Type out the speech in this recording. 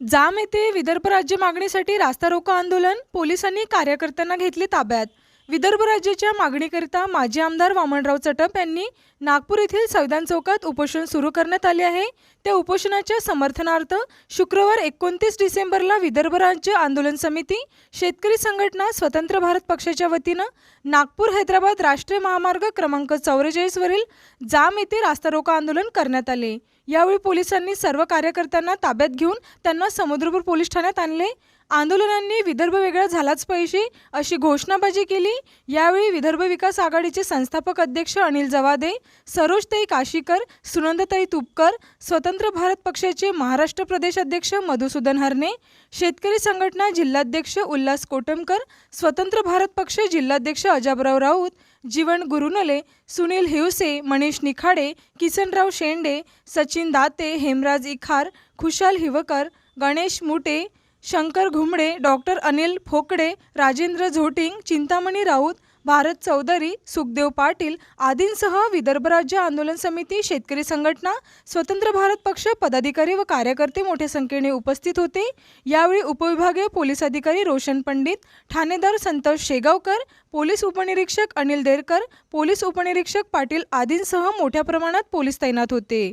जाम येथे विदर्भ राज्य मागणीसाठी रास्ता रोको आंदोलन पोलिसांनी कार्यकर्त्यांना घेतले ताब्यात. विदर्भ राज्याच्या मागणीकरिता माजी आमदार वामनराव चटप यांनी नागपूर येथील संविधान चौकात उपोषण सुरू करण्यात आले आहे. त्या उपोषणाच्या समर्थनार्थ शुक्रवार एकोणतीस डिसेंबरला विदर्भ राज्य आंदोलन समिती शेतकरी संघटना स्वतंत्र भारत पक्षाच्या वतीनं नागपूर हैदराबाद राष्ट्रीय महामार्ग क्रमांक चौवेचाळीसवरील जाम येथे रास्ता रोको आंदोलन करण्यात आले. यावेळी पोलिसांनी सर्व कार्यकर्त्यांना ताब्यात घेऊन त्यांना समुद्रपूर पोलीस ठाण्यात आणले. आंदोलनांनी विदर्भ वेगळा झालाच पाहिजे अशी घोषणाबाजी केली. यावेळी विदर्भ विकास आघाडीचे संस्थापक अध्यक्ष अनिल जवादे सरोजताई काशीकर सुनंदताई तुपकर स्वतंत्र भारत पक्षाचे महाराष्ट्र प्रदेश अध्यक्ष मधुसूदन हरणे शेतकरी संघटना जिल्हाध्यक्ष उल्हास कोटमकर स्वतंत्र भारत पक्ष जिल्हाध्यक्ष अजाबराव राऊत जीवन गुरुनले सुनील हिवसे मनीष निखाडे किसनराव शेंडे सचिन दाते हेमराज इखार खुशाल हिवकर गणेश मुटे शंकर घुमडे डॉक्टर अनिल फोकडे राजेंद्र झोटिंग चिंतामणी राऊत भारत चौधरी सुखदेव पाटील आदींसह विदर्भ राज्य आंदोलन समिती शेतकरी संघटना स्वतंत्र भारत पक्ष पदाधिकारी व कार्यकर्ते मोठ्या संख्येने उपस्थित होते. यावेळी उपविभागीय पोलीस अधिकारी रोशन पंडित ठाणेदार संतोष शेगावकर पोलीस उपनिरीक्षक अनिल देरकर पोलीस उपनिरीक्षक पाटील आदींसह मोठ्या प्रमाणात पोलीस तैनात होते.